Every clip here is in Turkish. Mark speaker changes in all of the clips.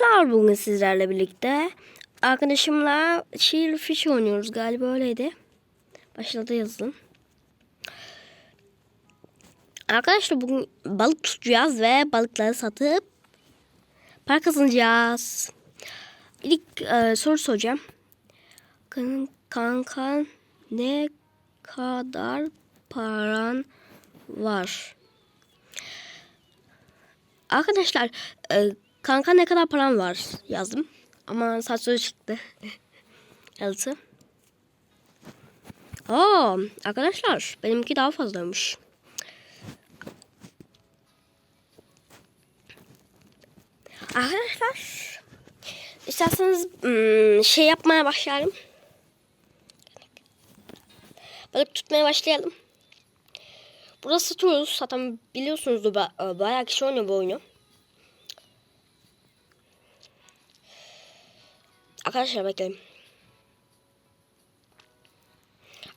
Speaker 1: Arkadaşlar bugün sizlerle birlikte arkadaşımla Shield Fish oynuyoruz galiba öyleydi. Başladı yazın. Arkadaşlar bugün balık tutacağız ve balıkları satıp para kazanacağız. İlk e, soru soracağım. Kan- Kanka ne kadar paran var? Arkadaşlar e, kanka ne kadar param var yazdım. Ama saçları çıktı. Yazısı. Aa, arkadaşlar benimki daha fazlaymış. Arkadaşlar isterseniz hmm, şey yapmaya başlayalım. Balık tutmaya başlayalım. Burada satıyoruz. Zaten biliyorsunuz bayağı kişi oynuyor bu oyunu. Arkadaşlar bekleyin.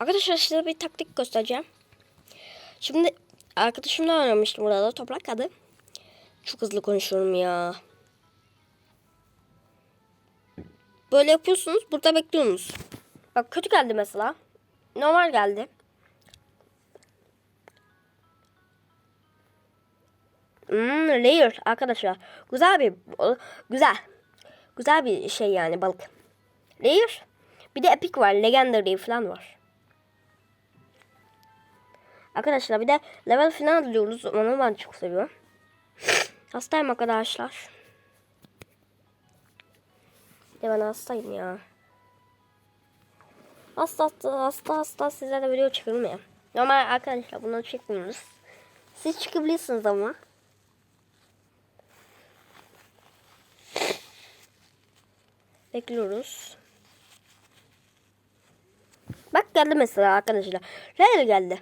Speaker 1: Arkadaşlar size bir taktik göstereceğim. Şimdi arkadaşımla oynamıştım burada toprak adı. Çok hızlı konuşuyorum ya. Böyle yapıyorsunuz. Burada bekliyorsunuz. Bak kötü geldi mesela. Normal geldi. Hmm, layer arkadaşlar. Güzel bir güzel. Güzel bir şey yani balık. Layer. Bir de epic var. Legendary falan var. Arkadaşlar bir de level falan alıyoruz. Onu ben çok seviyorum. Hastayım arkadaşlar. De ben hastayım ya. Hasta hasta hasta hasta size de video çekilmiyor. Normal arkadaşlar bunları çekmiyoruz. Siz çıkabilirsiniz ama. Bekliyoruz. Bak geldi mesela arkadaşlar. Reel geldi.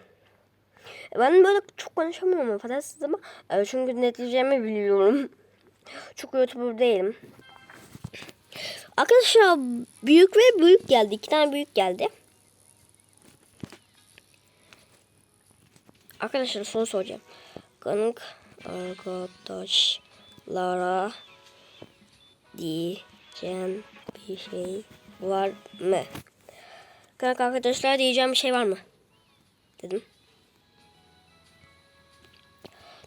Speaker 1: Ben böyle çok konuşamıyorum affedersiniz ama e, çünkü neticemi biliyorum. Çok YouTuber değilim. Arkadaşlar büyük ve büyük geldi. İki tane büyük geldi. Arkadaşlar soru soracağım. Kanık arkadaşlara diyeceğim bir şey var mı? Kanka arkadaşlar diyeceğim bir şey var mı? Dedim.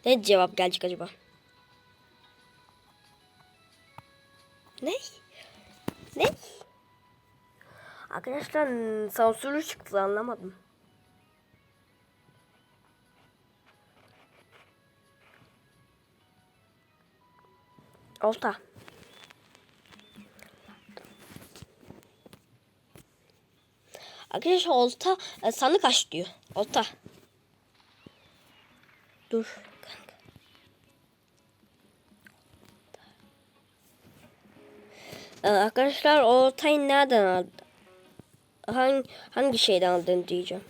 Speaker 1: Ne cevap gelecek acaba? Ne? Ne? Arkadaşlar sansürlü çıktı anlamadım. Olta. Arkadaşlar olta e, sandık aç diyor. Olta. Dur kanka. E, arkadaşlar oltayı nereden aldın? Hangi, hangi şeyden aldın diyeceğim.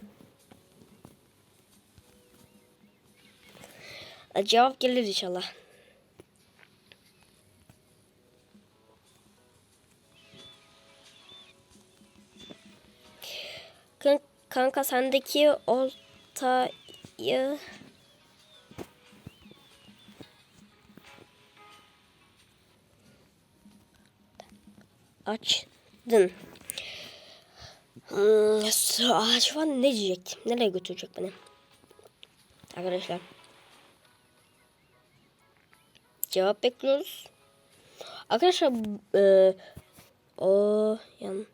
Speaker 1: E, cevap gelir inşallah. Kanka sendeki oltayı açtın. Hmm, an ne diyecek? Nereye götürecek beni? Arkadaşlar. Cevap bekliyoruz. Arkadaşlar e, o yan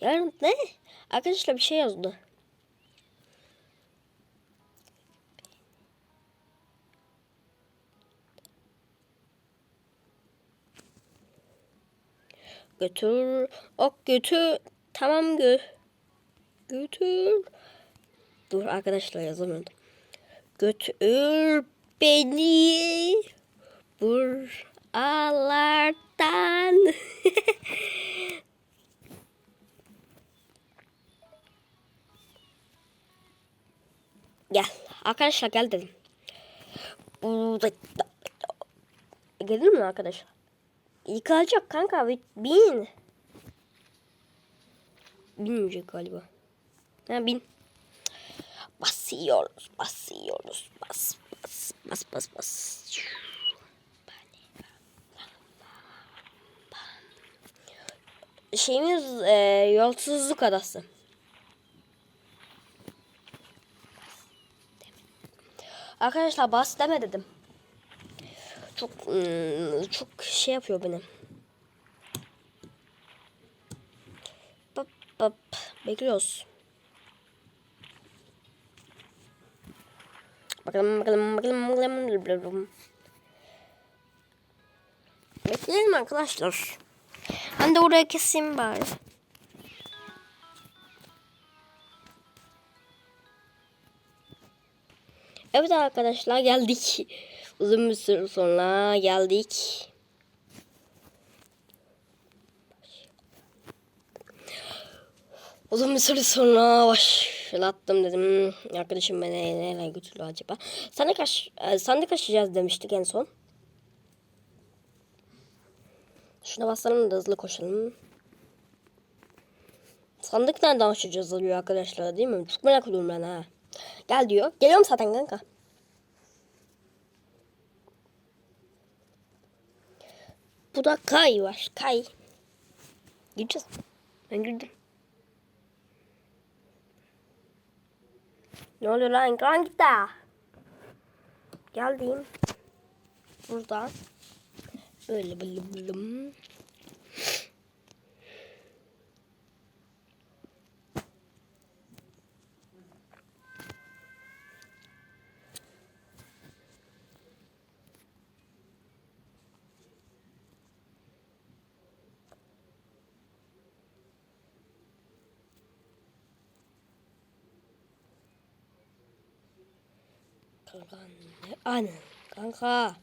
Speaker 1: Yarın ne? Arkadaşlar bir şey yazdı. Götür. Ok götür. Tamam gö. Götür. Dur arkadaşlar yazamıyordum. Götür beni buralardan. gel. Arkadaşlar gel dedim. Gelir mi arkadaşlar? Yıkılacak kanka. Bin. Binmeyecek galiba. Ha bin. Bas basıyoruz, basıyoruz, bas, bas, bas, bas, bas. Şeyimiz e, yolsuzluk adası. Arkadaşlar bas deme dedim. Çok ıı, çok şey yapıyor beni. Bap bap bekliyoruz. Bakalım bakalım bakalım bakalım. bakalım. Bekleyelim arkadaşlar. Ben de oraya keseyim bari. Evet arkadaşlar geldik. Uzun bir süre sonra geldik. Uzun bir süre sonra başlattım dedim. Arkadaşım beni nereye götürdü acaba? Sandık, aş sandık aşacağız demiştik en son. Şuna basalım da hızlı koşalım. Sandık nereden açacağız diyor arkadaşlar değil mi? Çok merak ediyorum ben ha. Gel diyor. Geliyorum zaten kanka. Bu da Kay var. Kay. Gideceğiz. Ben girdim. Ne oluyor lan? Kan git daha. Geldim. Burada. Böyle bılım bılım. Kanka ne? Anne. Kanka.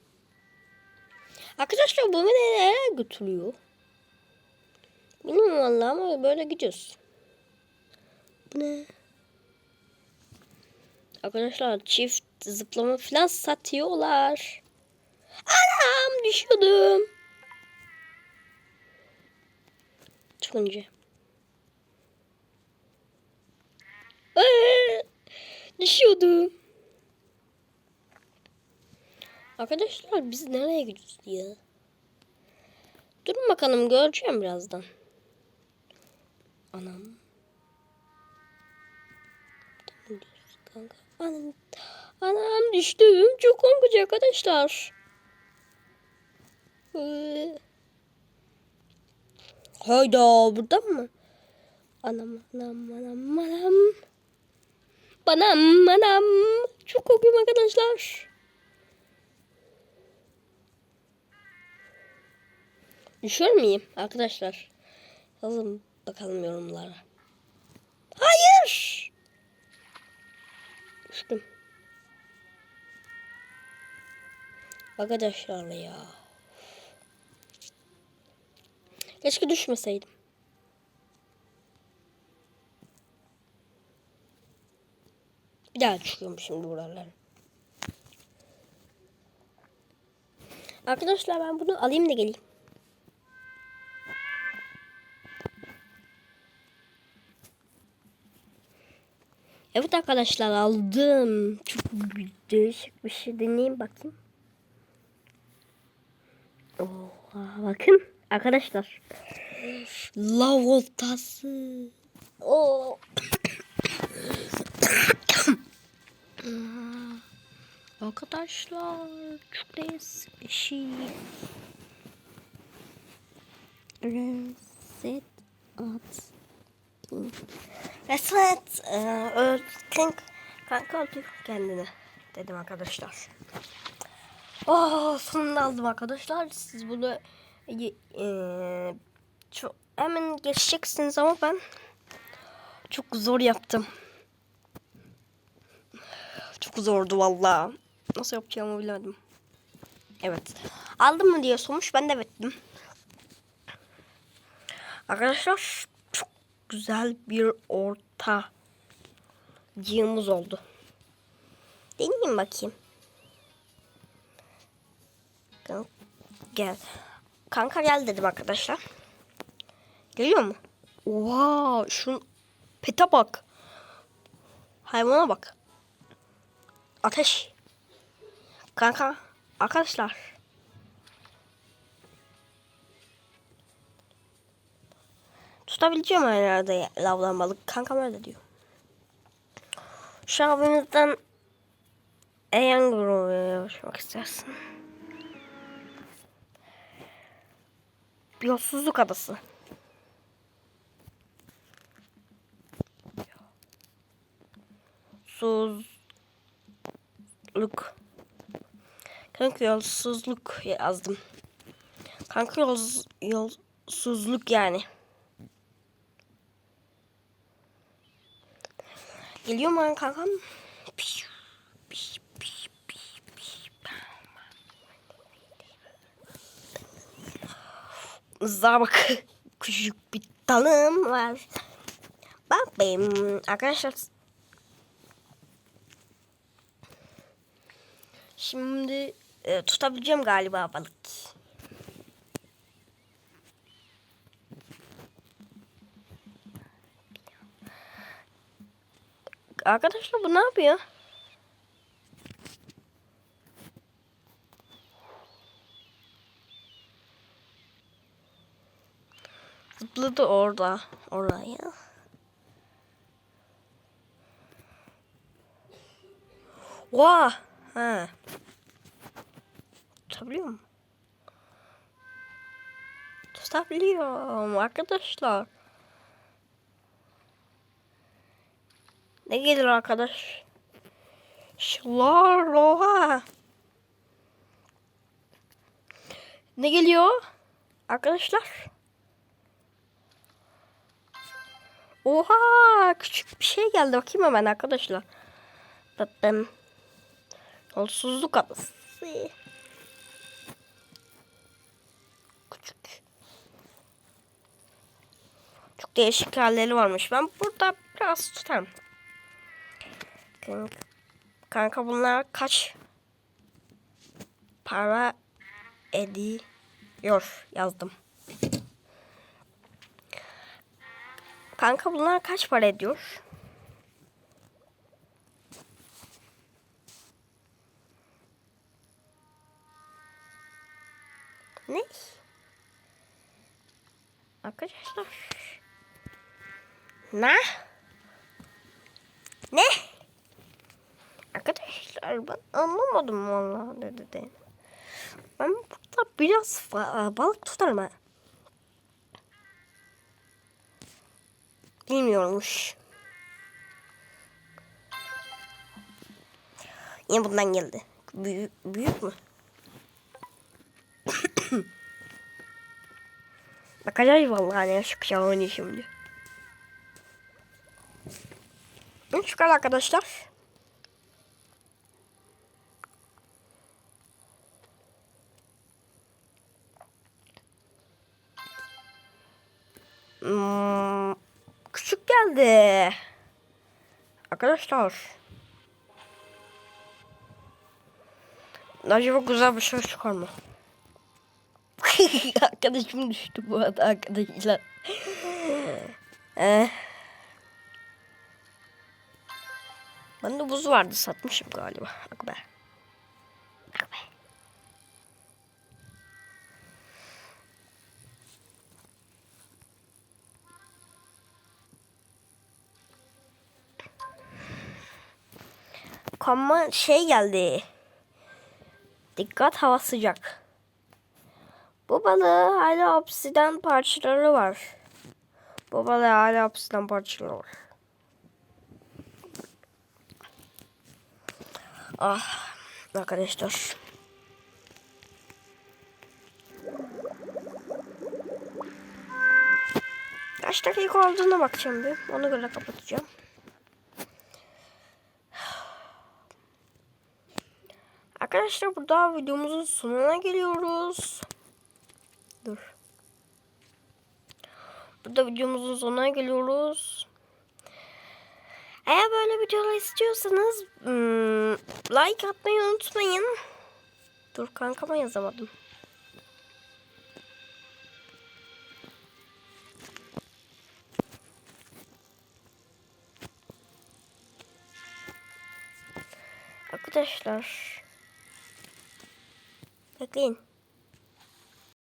Speaker 1: Arkadaşlar bu beni nereye götürüyor? Bilmiyorum vallahi ama böyle gidiyoruz. Bu ne? Arkadaşlar çift zıplama falan satıyorlar. Anam düşüyordum. Çok önce. Ee, düşüyordum. Arkadaşlar biz nereye gidiyoruz ya? Durun bakalım göreceğim birazdan. Anam. Anam. Anam düştüm. Çok korkunç arkadaşlar. Ee. Hayda burada mı? Anam anam anam anam. Banam anam. Çok korkuyorum arkadaşlar. Düşüyor muyum arkadaşlar? Yazın bakalım yorumlara. Hayır. Düştüm. Arkadaşlar ya. Keşke düşmeseydim. Bir daha çıkıyorum şimdi buralara. Arkadaşlar ben bunu alayım da geleyim. Evet arkadaşlar aldım. Çok değişik bir şey deneyeyim bakayım. Oha bakın arkadaşlar. Lav oltası. Oo. arkadaşlar çok değişik bir şey. Reset at. Reset e, öldün kanka öldür kendini dedim arkadaşlar. Oh sonunda aldım arkadaşlar. Siz bunu e, çok hemen geçeceksiniz ama ben çok zor yaptım. Çok zordu valla. Nasıl yapacağımı bilemedim. Evet. Aldım mı diye sormuş. Ben de evet dedim. Arkadaşlar güzel bir orta cığımız oldu. Deneyeyim bakayım. Gel. Kanka gel dedim arkadaşlar. Geliyor mu? Oha şun pete bak. Hayvana bak. Ateş. Kanka. Arkadaşlar. Tutabileceğim herhalde lavlan balık. Kankam öyle diyor. Şu abimizden Eyan grubuna ulaşmak istersin. Yolsuzluk adası. Suzluk. Kanka yolsuzluk yazdım. Kanka yol, yolsuzluk yani. Geliyor mu lan kankam? Zara bak. Küçük bir dalım var. Bak benim arkadaşlar. Şimdi e, tutabileceğim galiba balık. Arkadaşlar bu ne yapıyor? Zıpladı orada. Oraya. Vah. Ha. Tutabiliyor mu? Tutabiliyorum arkadaşlar. Ne gelir arkadaş? Şlar oha. Ne geliyor? Arkadaşlar. Oha küçük bir şey geldi bakayım hemen arkadaşlar. Bakın. Yolsuzluk adası. Küçük. Çok değişik halleri varmış. Ben burada biraz tutarım. Kanka, kanka bunlar kaç para ediyor yazdım. Kanka bunlar kaç para ediyor? Ne? Arkadaşlar. Ne? Ne? Arkadaşlar ben anlamadım vallahi ne dedi. Ben burada biraz balık tutarım ha. Bilmiyormuş. Yine bundan geldi. Büyük, büyük mü? Bakacağız vallahi ne çıkacak onu şimdi. Ne çıkar arkadaşlar? Arkadaşlar. Acaba güzel bir şey çıkar mı? Arkadaşım düştü bu arada arkadaşlar. eh. Bende buz vardı satmışım galiba. Bak be. Ama şey geldi. Dikkat hava sıcak. Bu balığı hala obsiden parçaları var. Bu balığı hala obsiden parçaları var. Ah arkadaşlar. Kaç dakika olduğuna bakacağım bir. Ona göre kapatacağım. Arkadaşlar burada videomuzun sonuna geliyoruz. Dur. Burada videomuzun sonuna geliyoruz. Eğer böyle videolar istiyorsanız hmm, like atmayı unutmayın. Dur kankama yazamadım. Arkadaşlar. Bekleyin.